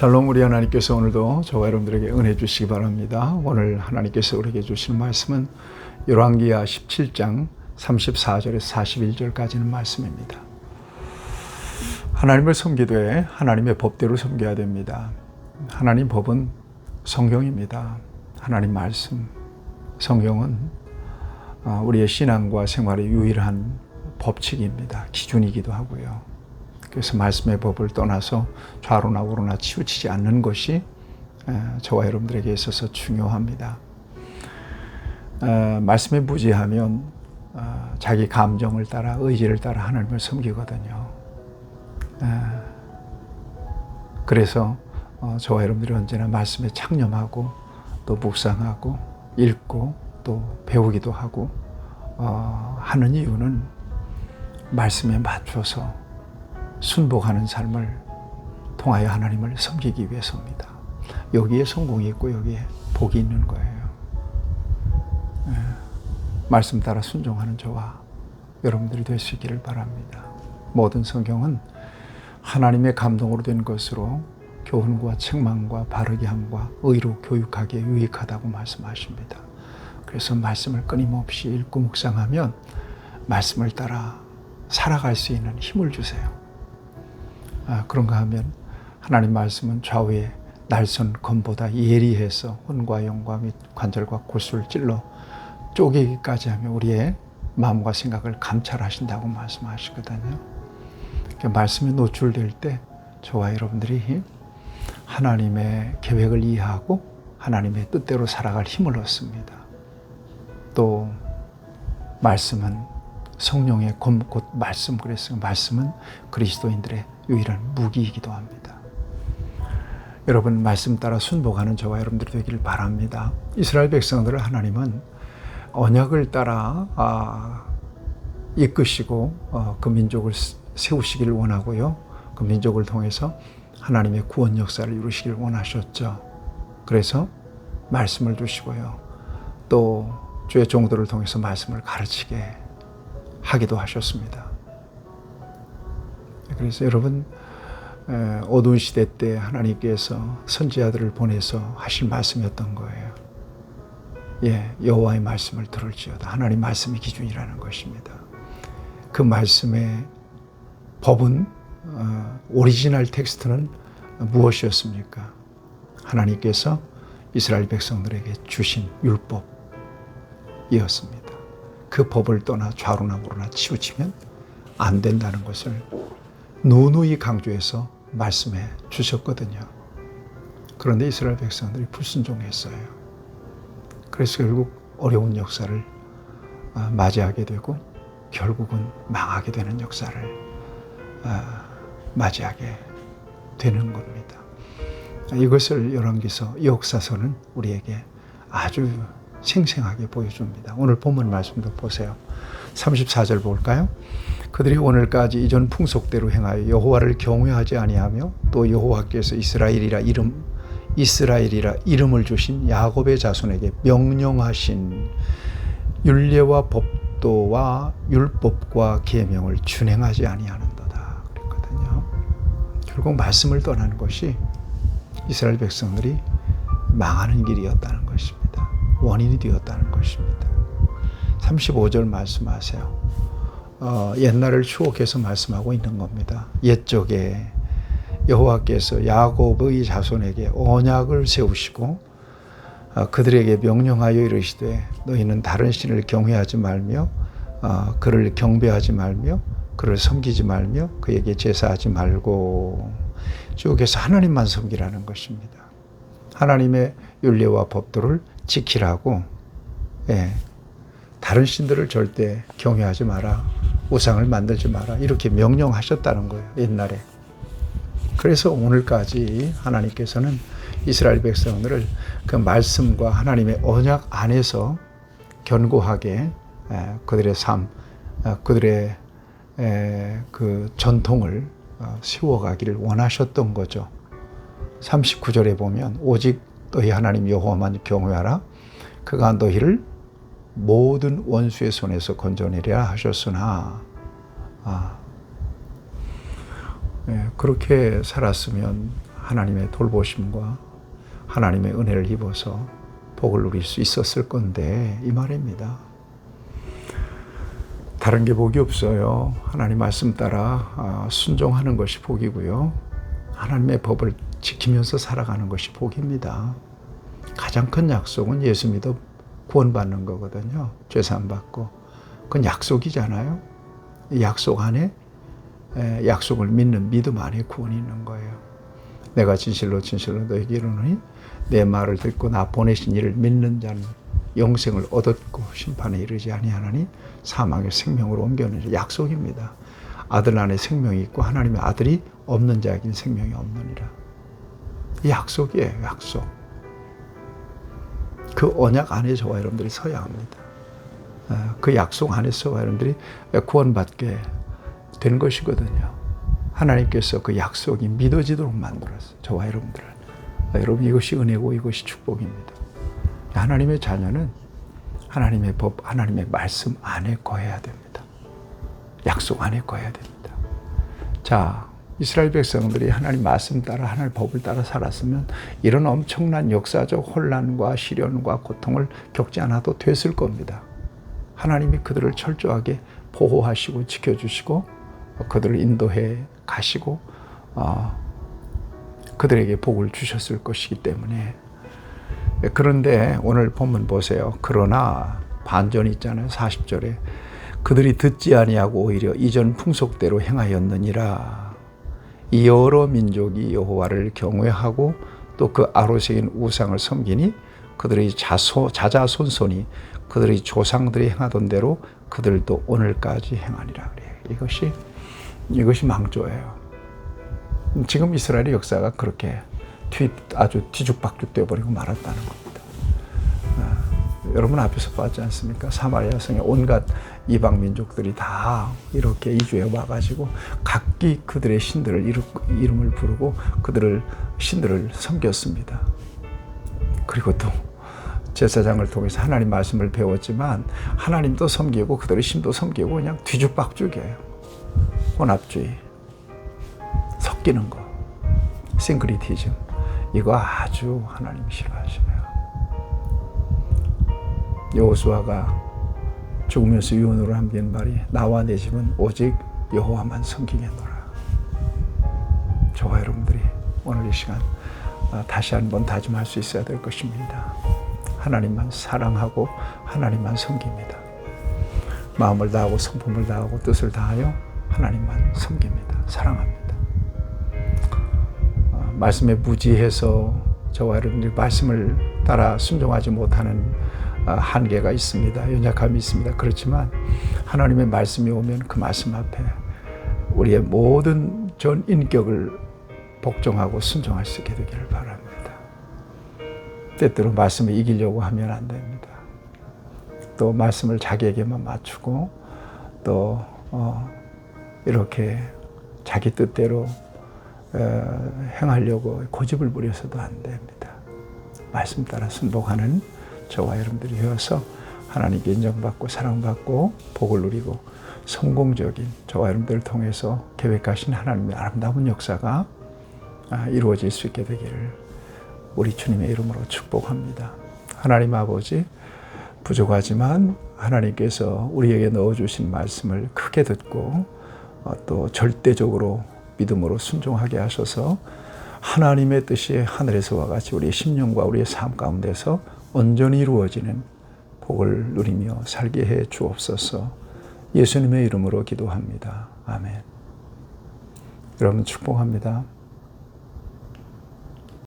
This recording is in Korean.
샬롬 우리 하나님께서 오늘도 저와 여러분들에게 은혜 주시기 바랍니다. 오늘 하나님께서 우리에게 주시는 말씀은 열왕기하 17장 34절에서 41절까지는 말씀입니다. 하나님을 섬기되 하나님의 법대로 섬겨야 됩니다. 하나님 법은 성경입니다. 하나님 말씀. 성경은 아, 우리의 신앙과 생활의 유일한 법칙입니다. 기준이기도 하고요. 그래서 말씀의 법을 떠나서 좌로나 우로나 치우치지 않는 것이 저와 여러분들에게 있어서 중요합니다. 말씀에 무지하면 어, 자기 감정을 따라 의지를 따라 하나님을 섬기거든요. 그래서 어, 저와 여러분들이 언제나 말씀에 창념하고 또 묵상하고 읽고 또 배우기도 하고 어, 하는 이유는 말씀에 맞춰서 순복하는 삶을 통하여 하나님을 섬기기 위해서입니다. 여기에 성공이 있고 여기에 복이 있는 거예요. 예. 말씀 따라 순종하는 저와 여러분들이 되시기를 바랍니다. 모든 성경은 하나님의 감동으로 된 것으로 교훈과 책망과 바르게 함과 의로 교육하기에 유익하다고 말씀하십니다. 그래서 말씀을 끊임없이 읽고 묵상하면 말씀을 따라 살아갈 수 있는 힘을 주세요. 아, 그런가 하면 하나님 말씀은 좌우에 날선 검보다 예리해서 혼과 영과 및 관절과 골수를 찔러 쪼개기까지 하며 우리의 마음과 생각을 감찰하신다고 말씀하시거든요. 그 말씀에 노출될 때 저와 여러분들이 하나님의 계획을 이해하고 하나님의 뜻대로 살아갈 힘을 얻습니다. 또 말씀은 성령의 검, 곧 말씀 그랬어요. 말씀은 그리스도인들의 유일한 무기이기도 합니다. 여러분 말씀 따라 순복하는 저와 여러분들이 되기를 바랍니다. 이스라엘 백성들을 하나님은 언약을 따라 아, 이끄시고 어, 그 민족을 세우시기를 원하고요. 그 민족을 통해서 하나님의 구원 역사를 이루시기를 원하셨죠. 그래서 말씀을 주시고요. 또 주의 종들을 통해서 말씀을 가르치게 하기도 하셨습니다. 그래서 여러분 어두운 시대 때 하나님께서 선지자들을 보내서 하실 말씀이었던 거예요. 예, 여호와의 말씀을 들을지어다. 하나님 말씀이 기준이라는 것입니다. 그 말씀의 법은 어, 오리지널 텍스트는 무엇이었습니까? 하나님께서 이스라엘 백성들에게 주신 율법이었습니다. 그 법을 떠나 좌로나 우로나 치우치면 안 된다는 것을 누누이 강조해서 말씀해 주셨거든요. 그런데 이스라엘 백성들이 불순종했어요. 그래서 결국 어려운 역사를 아, 맞이하게 되고 결국은 망하게 되는 역사를 아, 맞이하게 되는 겁니다. 이것을 열왕기서 역사서는 우리에게 아주 생생하게 보여줍니다. 오늘 본문 말씀도 보세요. 34절 볼까요? 그들이 오늘까지 이전 풍속대로 행하여 여호와를 경외하지 아니하며 또 여호와께서 이스라엘이라 이름 이스라엘이라 이름을 주신 야곱의 자손에게 명령하신 율례와 법도와 율법과 계명을 준행하지 아니하는도다 그랬거든요. 결국 말씀을 떠나는 것이 이스라엘 백성들이 망하는 길이었다는 것입니다. 원인이 되었다는 것입니다. 35절 말씀하세요. 어, 옛날을 추억해서 말씀하고 있는 겁니다. 옛적에 여호와께서 야곱의 자손에게 언약을 세우시고 어, 그들에게 명령하여 이르시되 너희는 다른 신을 경외하지 말며 어, 그를 경배하지 말며 그를 섬기지 말며 그에게 제사하지 말고 쭉 해서 하나님만 섬기라는 것입니다. 하나님의 윤례와 법도를 지키라고 예, 다른 신들을 절대 경외하지 마라. 우상을 만들지 마라. 이렇게 명령하셨다는 거예요. 옛날에. 그래서 오늘까지 하나님께서는 이스라엘 백성들을 그 말씀과 하나님의 언약 안에서 견고하게 그들의 삶, 그들의 그 전통을 어, 세워가기를 원하셨던 거죠. 39절에 보면 오직 너희 하나님 여호와만 경외하라. 그가 너희를 모든 원수의 손에서 건져내리라 하셨으나 아, 예, 그렇게 살았으면 하나님의 돌보심과 하나님의 은혜를 입어서 복을 누릴 수 있었을 건데 이 말입니다. 다른 게 복이 없어요. 하나님 말씀 따라 아, 순종하는 것이 복이고요. 하나님의 법을 지키면서 살아가는 것이 복입니다. 가장 큰 약속은 예수 믿어 구원받는 거거든요. 죄산 받고. 그건 약속이잖아요. 이 약속 안에 에, 약속을 믿는 믿음 안에 구원이 있는 거예요. 내가 진실로 진실로 너에게 이르노니 내 말을 듣고 나 보내신 이를 믿는 자는 영생을 얻었고 심판에 이르지 아니하나니 사망의 생명으로 옮겨내는 약속입니다. 아들 안에 생명이 있고 하나님의 아들이 없는 자에겐 생명이 없느니라. 이 약속이에요, 약속. 그 언약 안에 저와 여러분들이 서야 합니다. 어, 그 약속 안에서 여러분들이 구원받게 된 것이거든요. 하나님께서 그 약속이 믿어지도록 만들었어요. 저와 여러분들을. 여러분 이것이 은혜고 이것이 축복입니다. 하나님의 자녀는 하나님의 법, 하나님의 말씀 안에 거해야 됩니다. 약속 안에 거해야 됩니다. 자, 이스라엘 백성들이 하나님 말씀 따라 하나님 법을 따라 살았으면 이런 엄청난 역사적 혼란과 시련과 고통을 겪지 않아도 됐을 겁니다. 하나님이 그들을 철저하게 보호하시고 지켜주시고 그들을 인도해 가시고 어, 그들에게 복을 주셨을 것이기 때문에 그런데 오늘 본문 보세요. 그러나 반전이 있잖아요. 40절에 그들이 듣지 아니하고 오히려 이전 풍속대로 행하였느니라. 이 여러 민족이 여호와를 경외하고 또 그 아로새긴 우상을 섬기니 그들의 자소, 자자손손이 그들의 조상들이 행하던 대로 그들도 오늘까지 행하니라 그래요. 이것이 이것이 망조예요. 지금 이스라엘의 역사가 그렇게 뒤, 아주 뒤죽박죽 되어 버리고 말았다는 겁니다. 아, 여러분 앞에서 봤지 않습니까? 사마리아 성의 온갖 이방 민족들이 다 이렇게 이주해 와가지고 각기 그들의 신들을 이름, 을 부르고 그들을 신들을 섬겼습니다. 그리고 또 제사장을 통해서 하나님 말씀을 배웠지만 하나님도 섬기고 그들의 신도 섬기고 그냥 뒤죽박죽이에요. 혼합주의, 섞이는 거, 싱크리티즘 이거 아주 하나님 싫어하시네요. 여호수아가 죽으면서 유언으로 남긴 말이 나와 내 집은 오직 여호와만 섬기겠노라. 저와 여러분들이 오늘 이 시간 아, 다시 한번 다짐할 수 있어야 될 것입니다. 하나님만 사랑하고 하나님만 섬깁니다. 마음을 다하고 성품을 다하고 뜻을 다하여 하나님만 섬깁니다. 사랑합니다. 아, 말씀에 무지해서 저와 여러분들이 말씀을 따라 순종하지 못하는 아, 한계가 있습니다. 연약함이 있습니다. 그렇지만 하나님의 말씀이 오면 그 말씀 앞에 우리의 모든 전 인격을 복종하고 순종할 수 있게 되기를 바랍니다. 때때로 말씀을 이기려고 하면 안 됩니다. 또 말씀을 자기에게만 맞추고 또 어, 이렇게 자기 뜻대로 어, 행하려고 고집을 부려서도 안 됩니다. 말씀 따라 순복하는 저와 여러분들이 되어서 하나님께 인정받고 사랑받고 복을 누리고 성공적인 저와 여러분들을 통해서 계획하신 하나님의 아름다운 역사가 아, 이루어질 수 있게 되기를 우리 주님의 이름으로 축복합니다. 하나님 아버지 부족하지만 하나님께서 우리에게 넣어주신 말씀을 크게 듣고 어, 또 절대적으로 믿음으로 순종하게 하셔서 하나님의 뜻이 하늘에서와 같이 우리의 심령과 우리의 삶 가운데서 온전히 이루어지는 복을 누리며 살게 해 주옵소서 예수님의 이름으로 기도합니다. 아멘. 여러분 축복합니다.